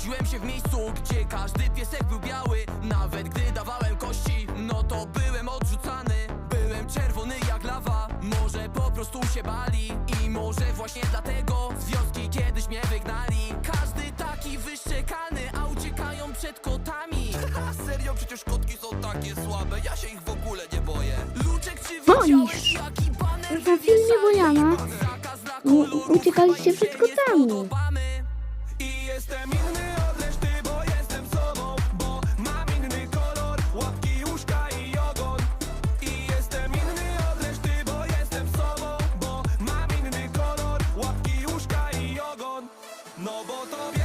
Urodziłem się w miejscu, gdzie każdy piesek był biały. Nawet gdy dawałem kości, no to byłem odrzucany. Byłem czerwony jak lawa, może po prostu się bali I może właśnie dlatego z wioski kiedyś mnie wygnali. Każdy taki wyszczekany, a uciekają przed kotami. Serio, przecież kotki są takie słabe, ja się ich w ogóle nie boję. Luczek, czy Boisz. widziałeś jaki baner Na filmie Wojana Zakaz dla u- kolorów, uciekaliście Jestem inny od reszty, bo jestem sobą Bo mam inny kolor, łapki, łóżka i ogon. I jestem inny od reszty, bo jestem sobą Bo mam inny kolor, łapki, łóżka i ogon. No bo to